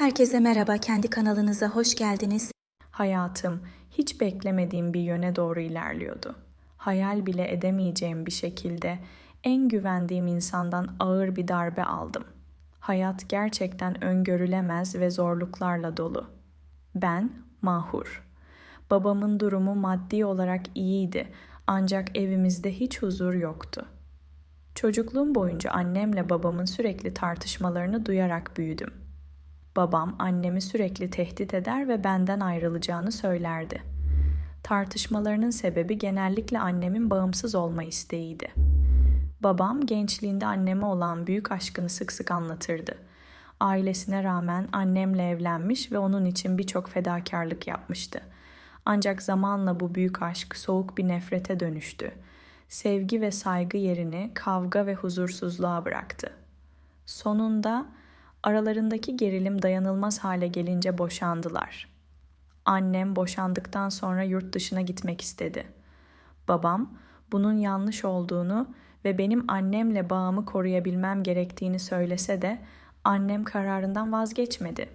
Herkese merhaba, kendi kanalınıza hoş geldiniz. Hayatım hiç beklemediğim bir yöne doğru ilerliyordu. Hayal bile edemeyeceğim bir şekilde en güvendiğim insandan ağır bir darbe aldım. Hayat gerçekten öngörülemez ve zorluklarla dolu. Ben Mahur. Babamın durumu maddi olarak iyiydi ancak evimizde hiç huzur yoktu. Çocukluğum boyunca annemle babamın sürekli tartışmalarını duyarak büyüdüm. Babam annemi sürekli tehdit eder ve benden ayrılacağını söylerdi. Tartışmalarının sebebi genellikle annemin bağımsız olma isteğiydi. Babam gençliğinde anneme olan büyük aşkını sık sık anlatırdı. Ailesine rağmen annemle evlenmiş ve onun için birçok fedakarlık yapmıştı. Ancak zamanla bu büyük aşk soğuk bir nefrete dönüştü. Sevgi ve saygı yerini kavga ve huzursuzluğa bıraktı. Sonunda aralarındaki gerilim dayanılmaz hale gelince boşandılar. Annem boşandıktan sonra yurt dışına gitmek istedi. Babam bunun yanlış olduğunu ve benim annemle bağımı koruyabilmem gerektiğini söylese de annem kararından vazgeçmedi.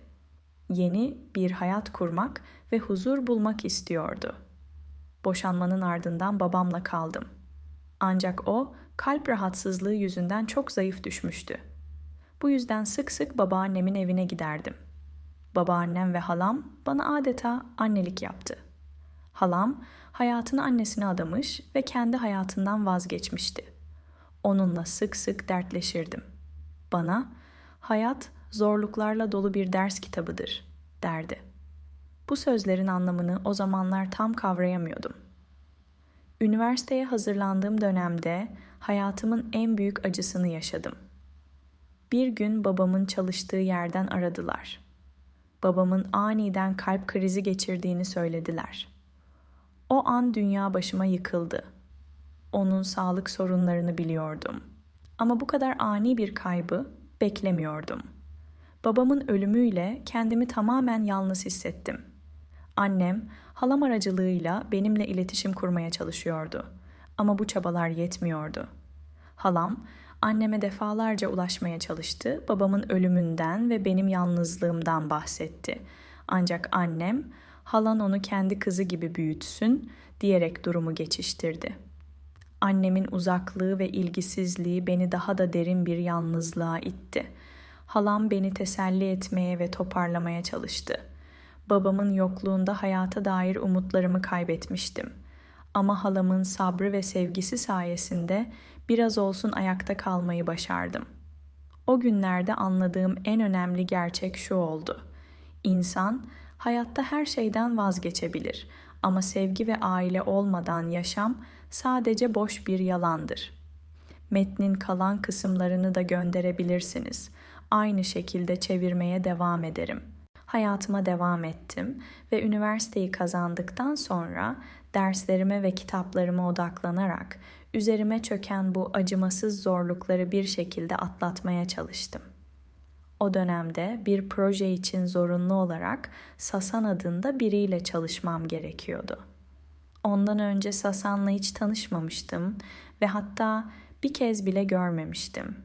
Yeni bir hayat kurmak ve huzur bulmak istiyordu. Boşanmanın ardından babamla kaldım. Ancak o kalp rahatsızlığı yüzünden çok zayıf düşmüştü. Bu yüzden sık sık babaannemin evine giderdim. Babaannem ve halam bana adeta annelik yaptı. Halam hayatını annesine adamış ve kendi hayatından vazgeçmişti. Onunla sık sık dertleşirdim. Bana hayat zorluklarla dolu bir ders kitabıdır derdi. Bu sözlerin anlamını o zamanlar tam kavrayamıyordum. Üniversiteye hazırlandığım dönemde hayatımın en büyük acısını yaşadım. Bir gün babamın çalıştığı yerden aradılar. Babamın aniden kalp krizi geçirdiğini söylediler. O an dünya başıma yıkıldı. Onun sağlık sorunlarını biliyordum. Ama bu kadar ani bir kaybı beklemiyordum. Babamın ölümüyle kendimi tamamen yalnız hissettim. Annem halam aracılığıyla benimle iletişim kurmaya çalışıyordu. Ama bu çabalar yetmiyordu. Halam anneme defalarca ulaşmaya çalıştı. Babamın ölümünden ve benim yalnızlığımdan bahsetti. Ancak annem halan onu kendi kızı gibi büyütsün diyerek durumu geçiştirdi. Annemin uzaklığı ve ilgisizliği beni daha da derin bir yalnızlığa itti. Halam beni teselli etmeye ve toparlamaya çalıştı. Babamın yokluğunda hayata dair umutlarımı kaybetmiştim. Ama halamın sabrı ve sevgisi sayesinde biraz olsun ayakta kalmayı başardım. O günlerde anladığım en önemli gerçek şu oldu. İnsan hayatta her şeyden vazgeçebilir ama sevgi ve aile olmadan yaşam sadece boş bir yalandır. Metnin kalan kısımlarını da gönderebilirsiniz. Aynı şekilde çevirmeye devam ederim. Hayatıma devam ettim ve üniversiteyi kazandıktan sonra derslerime ve kitaplarıma odaklanarak üzerime çöken bu acımasız zorlukları bir şekilde atlatmaya çalıştım. O dönemde bir proje için zorunlu olarak Sasan adında biriyle çalışmam gerekiyordu. Ondan önce Sasan'la hiç tanışmamıştım ve hatta bir kez bile görmemiştim.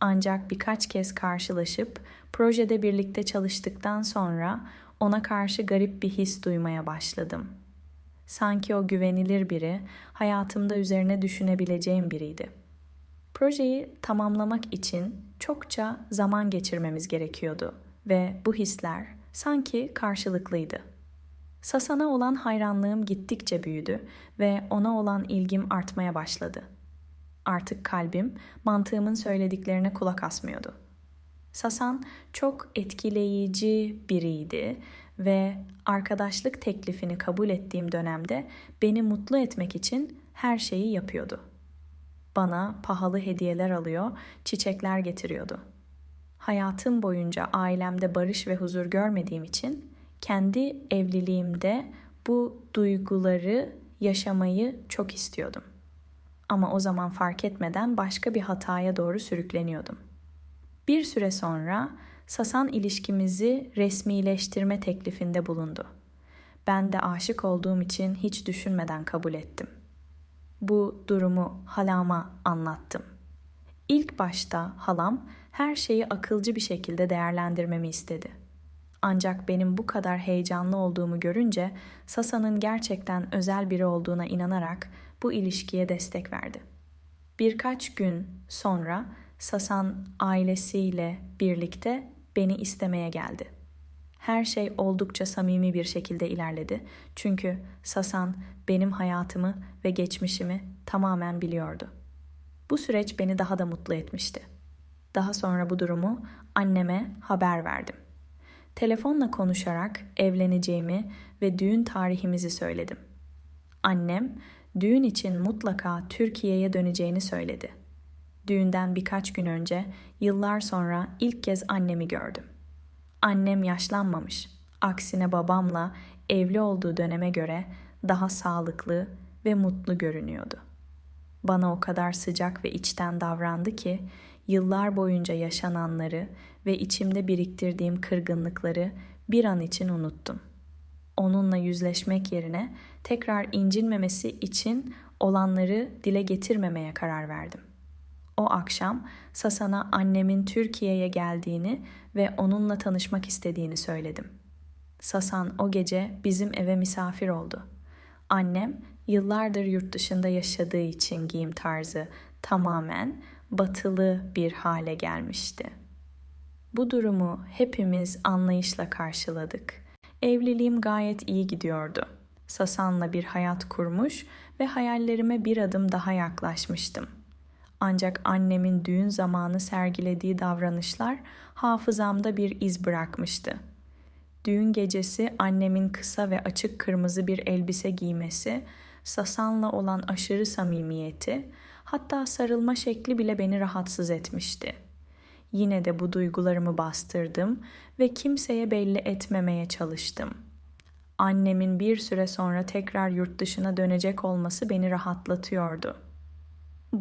Ancak birkaç kez karşılaşıp projede birlikte çalıştıktan sonra ona karşı garip bir his duymaya başladım. Sanki o güvenilir biri, hayatımda üzerine düşünebileceğim biriydi. Projeyi tamamlamak için çokça zaman geçirmemiz gerekiyordu ve bu hisler sanki karşılıklıydı. Sasan'a olan hayranlığım gittikçe büyüdü ve ona olan ilgim artmaya başladı. Artık kalbim mantığımın söylediklerine kulak asmıyordu. Sasan çok etkileyici biriydi ve arkadaşlık teklifini kabul ettiğim dönemde beni mutlu etmek için her şeyi yapıyordu. Bana pahalı hediyeler alıyor, çiçekler getiriyordu. Hayatım boyunca ailemde barış ve huzur görmediğim için kendi evliliğimde bu duyguları yaşamayı çok istiyordum. Ama o zaman fark etmeden başka bir hataya doğru sürükleniyordum. Bir süre sonra Sasan ilişkimizi resmileştirme teklifinde bulundu. Ben de aşık olduğum için hiç düşünmeden kabul ettim. Bu durumu halama anlattım. İlk başta halam her şeyi akılcı bir şekilde değerlendirmemi istedi. Ancak benim bu kadar heyecanlı olduğumu görünce Sasa'nın gerçekten özel biri olduğuna inanarak bu ilişkiye destek verdi. Birkaç gün sonra Sasan ailesiyle birlikte beni istemeye geldi. Her şey oldukça samimi bir şekilde ilerledi. Çünkü Sasan benim hayatımı ve geçmişimi tamamen biliyordu. Bu süreç beni daha da mutlu etmişti. Daha sonra bu durumu anneme haber verdim. Telefonla konuşarak evleneceğimi ve düğün tarihimizi söyledim. Annem düğün için mutlaka Türkiye'ye döneceğini söyledi. Düğünden birkaç gün önce, yıllar sonra ilk kez annemi gördüm. Annem yaşlanmamış. Aksine babamla evli olduğu döneme göre daha sağlıklı ve mutlu görünüyordu. Bana o kadar sıcak ve içten davrandı ki yıllar boyunca yaşananları ve içimde biriktirdiğim kırgınlıkları bir an için unuttum. Onunla yüzleşmek yerine tekrar incinmemesi için olanları dile getirmemeye karar verdim. O akşam Sasan'a annemin Türkiye'ye geldiğini ve onunla tanışmak istediğini söyledim. Sasan o gece bizim eve misafir oldu. Annem yıllardır yurt dışında yaşadığı için giyim tarzı tamamen batılı bir hale gelmişti. Bu durumu hepimiz anlayışla karşıladık. Evliliğim gayet iyi gidiyordu. Sasan'la bir hayat kurmuş ve hayallerime bir adım daha yaklaşmıştım. Ancak annemin düğün zamanı sergilediği davranışlar hafızamda bir iz bırakmıştı. Düğün gecesi annemin kısa ve açık kırmızı bir elbise giymesi, Sasan'la olan aşırı samimiyeti, hatta sarılma şekli bile beni rahatsız etmişti. Yine de bu duygularımı bastırdım ve kimseye belli etmemeye çalıştım. Annemin bir süre sonra tekrar yurt dışına dönecek olması beni rahatlatıyordu.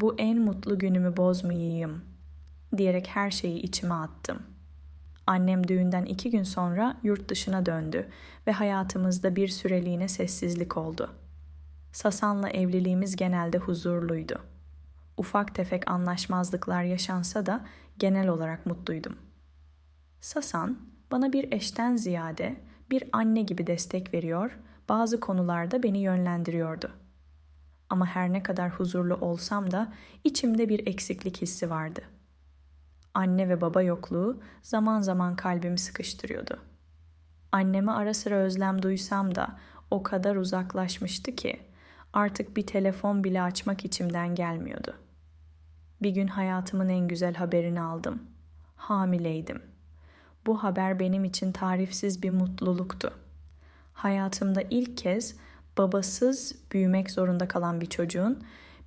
Bu en mutlu günümü bozmayayım diyerek her şeyi içime attım. Annem düğünden iki gün sonra yurt dışına döndü ve hayatımızda bir süreliğine sessizlik oldu. Sasan'la evliliğimiz genelde huzurluydu. Ufak tefek anlaşmazlıklar yaşansa da genel olarak mutluydum. Sasan bana bir eşten ziyade bir anne gibi destek veriyor, bazı konularda beni yönlendiriyordu. Ama her ne kadar huzurlu olsam da içimde bir eksiklik hissi vardı. Anne ve baba yokluğu zaman zaman kalbimi sıkıştırıyordu. Anneme ara sıra özlem duysam da o kadar uzaklaşmıştı ki artık bir telefon bile açmak içimden gelmiyordu. Bir gün hayatımın en güzel haberini aldım. Hamileydim. Bu haber benim için tarifsiz bir mutluluktu. Hayatımda ilk kez babasız büyümek zorunda kalan bir çocuğun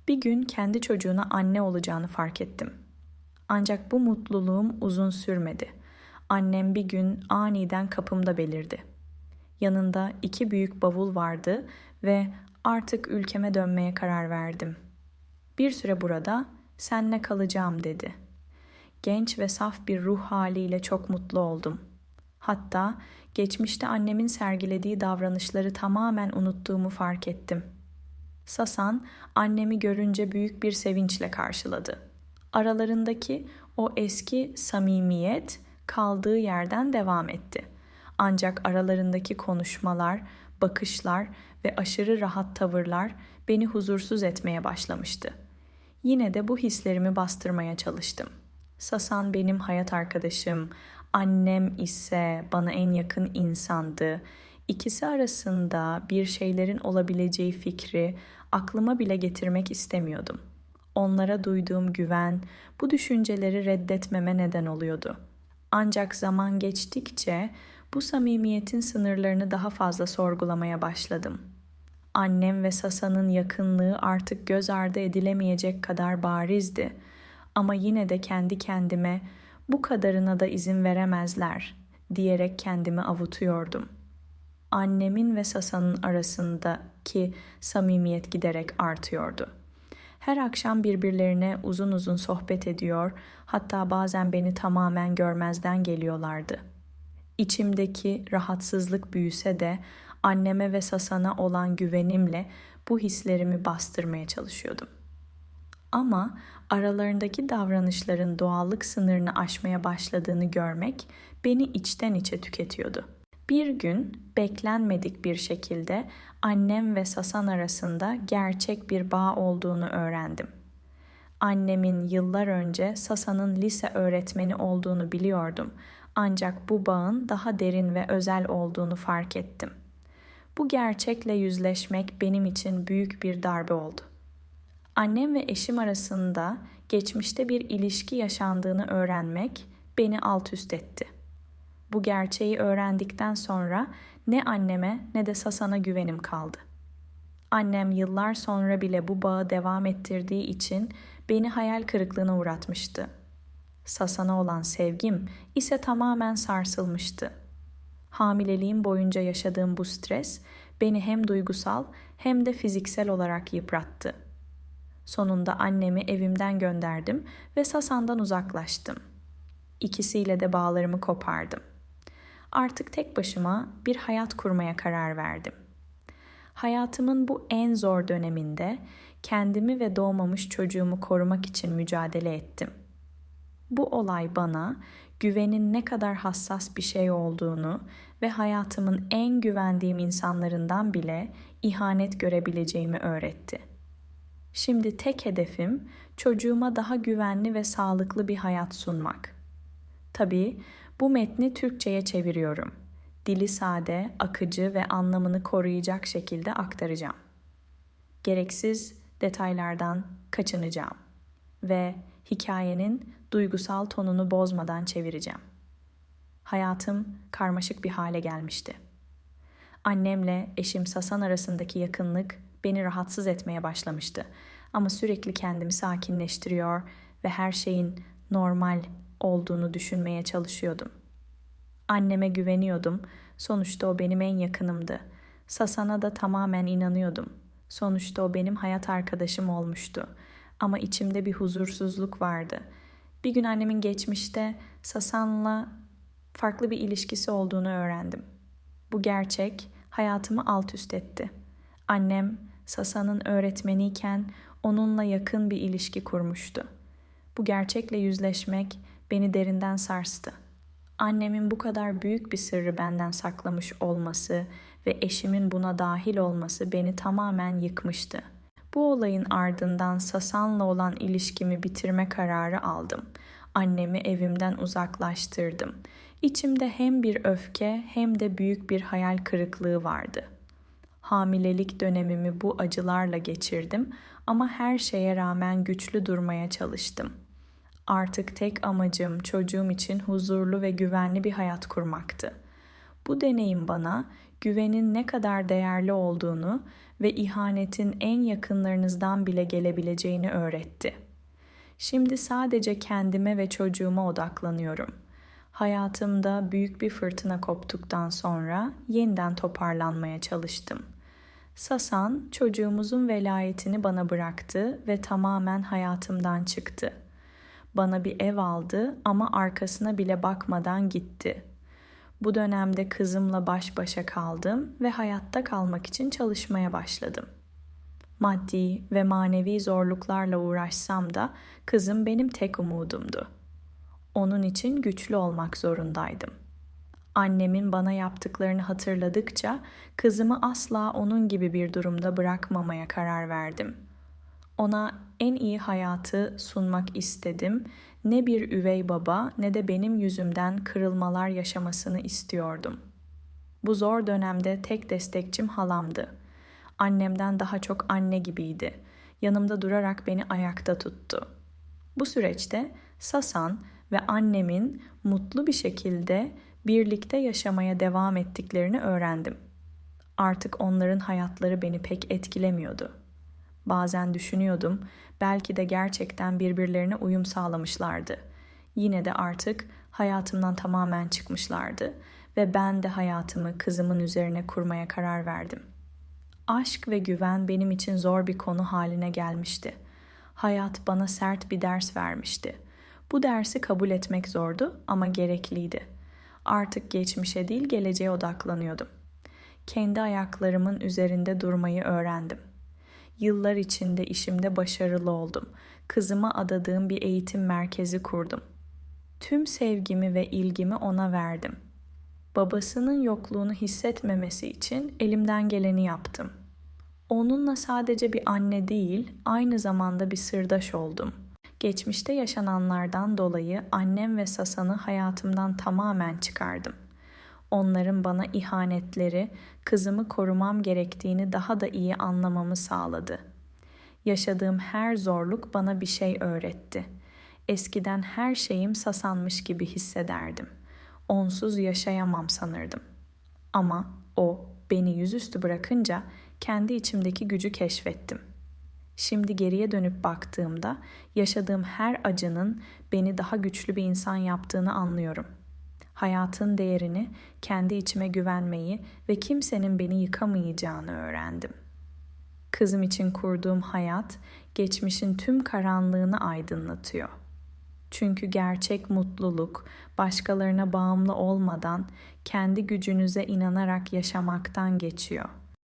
bir gün kendi çocuğuna anne olacağını fark ettim. Ancak bu mutluluğum uzun sürmedi. Annem bir gün aniden kapımda belirdi. Yanında iki büyük bavul vardı ve artık ülkeme dönmeye karar verdim. Bir süre burada senle kalacağım dedi. Genç ve saf bir ruh haliyle çok mutlu oldum. Hatta geçmişte annemin sergilediği davranışları tamamen unuttuğumu fark ettim. Sasan annemi görünce büyük bir sevinçle karşıladı. Aralarındaki o eski samimiyet kaldığı yerden devam etti. Ancak aralarındaki konuşmalar, bakışlar ve aşırı rahat tavırlar beni huzursuz etmeye başlamıştı. Yine de bu hislerimi bastırmaya çalıştım. Sasan benim hayat arkadaşım, annem ise bana en yakın insandı. İkisi arasında bir şeylerin olabileceği fikri aklıma bile getirmek istemiyordum. Onlara duyduğum güven bu düşünceleri reddetmeme neden oluyordu. Ancak zaman geçtikçe bu samimiyetin sınırlarını daha fazla sorgulamaya başladım. Annem ve Sasa'nın yakınlığı artık göz ardı edilemeyecek kadar barizdi. Ama yine de kendi kendime bu kadarına da izin veremezler diyerek kendimi avutuyordum. Annemin ve Sasa'nın arasındaki samimiyet giderek artıyordu. Her akşam birbirlerine uzun uzun sohbet ediyor, hatta bazen beni tamamen görmezden geliyorlardı. İçimdeki rahatsızlık büyüse de anneme ve Sasan'a olan güvenimle bu hislerimi bastırmaya çalışıyordum. Ama aralarındaki davranışların doğallık sınırını aşmaya başladığını görmek beni içten içe tüketiyordu. Bir gün beklenmedik bir şekilde annem ve Sasan arasında gerçek bir bağ olduğunu öğrendim. Annemin yıllar önce Sasa'nın lise öğretmeni olduğunu biliyordum. Ancak bu bağın daha derin ve özel olduğunu fark ettim. Bu gerçekle yüzleşmek benim için büyük bir darbe oldu. Annem ve eşim arasında geçmişte bir ilişki yaşandığını öğrenmek beni alt üst etti. Bu gerçeği öğrendikten sonra ne anneme ne de Sasan'a güvenim kaldı. Annem yıllar sonra bile bu bağı devam ettirdiği için beni hayal kırıklığına uğratmıştı. Sasan'a olan sevgim ise tamamen sarsılmıştı. Hamileliğim boyunca yaşadığım bu stres beni hem duygusal hem de fiziksel olarak yıprattı. Sonunda annemi evimden gönderdim ve Sasan'dan uzaklaştım. İkisiyle de bağlarımı kopardım. Artık tek başıma bir hayat kurmaya karar verdim. Hayatımın bu en zor döneminde kendimi ve doğmamış çocuğumu korumak için mücadele ettim. Bu olay bana güvenin ne kadar hassas bir şey olduğunu ve hayatımın en güvendiğim insanlarından bile ihanet görebileceğimi öğretti. Şimdi tek hedefim çocuğuma daha güvenli ve sağlıklı bir hayat sunmak. Tabii bu metni Türkçe'ye çeviriyorum. Dili sade, akıcı ve anlamını koruyacak şekilde aktaracağım. Gereksiz detaylardan kaçınacağım ve hikayenin duygusal tonunu bozmadan çevireceğim. Hayatım karmaşık bir hale gelmişti. Annemle eşim Sasan arasındaki yakınlık beni rahatsız etmeye başlamıştı. Ama sürekli kendimi sakinleştiriyor ve her şeyin normal olduğunu düşünmeye çalışıyordum. Anneme güveniyordum. Sonuçta o benim en yakınımdı. Sasan'a da tamamen inanıyordum. Sonuçta o benim hayat arkadaşım olmuştu. Ama içimde bir huzursuzluk vardı. Bir gün annemin geçmişte Sasan'la farklı bir ilişkisi olduğunu öğrendim. Bu gerçek hayatımı alt üst etti. Annem Sasan'ın öğretmeniyken onunla yakın bir ilişki kurmuştu. Bu gerçekle yüzleşmek beni derinden sarstı. Annemin bu kadar büyük bir sırrı benden saklamış olması ve eşimin buna dahil olması beni tamamen yıkmıştı. Bu olayın ardından Sasan'la olan ilişkimi bitirme kararı aldım. Annemi evimden uzaklaştırdım. İçimde hem bir öfke hem de büyük bir hayal kırıklığı vardı. Hamilelik dönemimi bu acılarla geçirdim ama her şeye rağmen güçlü durmaya çalıştım. Artık tek amacım çocuğum için huzurlu ve güvenli bir hayat kurmaktı. Bu deneyim bana güvenin ne kadar değerli olduğunu ve ihanetin en yakınlarınızdan bile gelebileceğini öğretti. Şimdi sadece kendime ve çocuğuma odaklanıyorum. Hayatımda büyük bir fırtına koptuktan sonra yeniden toparlanmaya çalıştım. Sasan çocuğumuzun velayetini bana bıraktı ve tamamen hayatımdan çıktı. Bana bir ev aldı ama arkasına bile bakmadan gitti. Bu dönemde kızımla baş başa kaldım ve hayatta kalmak için çalışmaya başladım. Maddi ve manevi zorluklarla uğraşsam da kızım benim tek umudumdu. Onun için güçlü olmak zorundaydım. Annemin bana yaptıklarını hatırladıkça kızımı asla onun gibi bir durumda bırakmamaya karar verdim. Ona en iyi hayatı sunmak istedim. Ne bir üvey baba ne de benim yüzümden kırılmalar yaşamasını istiyordum. Bu zor dönemde tek destekçim halamdı. Annemden daha çok anne gibiydi. Yanımda durarak beni ayakta tuttu. Bu süreçte Sasan ve annemin mutlu bir şekilde birlikte yaşamaya devam ettiklerini öğrendim. Artık onların hayatları beni pek etkilemiyordu. Bazen düşünüyordum, belki de gerçekten birbirlerine uyum sağlamışlardı. Yine de artık hayatımdan tamamen çıkmışlardı ve ben de hayatımı kızımın üzerine kurmaya karar verdim. Aşk ve güven benim için zor bir konu haline gelmişti. Hayat bana sert bir ders vermişti. Bu dersi kabul etmek zordu ama gerekliydi. Artık geçmişe değil geleceğe odaklanıyordum. Kendi ayaklarımın üzerinde durmayı öğrendim. Yıllar içinde işimde başarılı oldum. kızıma adadığım bir eğitim merkezi kurdum. Tüm sevgimi ve ilgimi ona verdim. Babasının yokluğunu hissetmemesi için elimden geleni yaptım. Onunla sadece bir anne değil, aynı zamanda bir sırdaş oldum. Geçmişte yaşananlardan dolayı annem ve Sasan'ı hayatımdan tamamen çıkardım. Onların bana ihanetleri, kızımı korumam gerektiğini daha da iyi anlamamı sağladı. Yaşadığım her zorluk bana bir şey öğretti. Eskiden her şeyim sasanmış gibi hissederdim. Onsuz yaşayamam sanırdım. Ama o beni yüzüstü bırakınca kendi içimdeki gücü keşfettim. Şimdi geriye dönüp baktığımda yaşadığım her acının beni daha güçlü bir insan yaptığını anlıyorum. Hayatın değerini, kendi içime güvenmeyi ve kimsenin beni yıkamayacağını öğrendim. Kızım için kurduğum hayat geçmişin tüm karanlığını aydınlatıyor. Çünkü gerçek mutluluk başkalarına bağımlı olmadan kendi gücünüze inanarak yaşamaktan geçiyor.''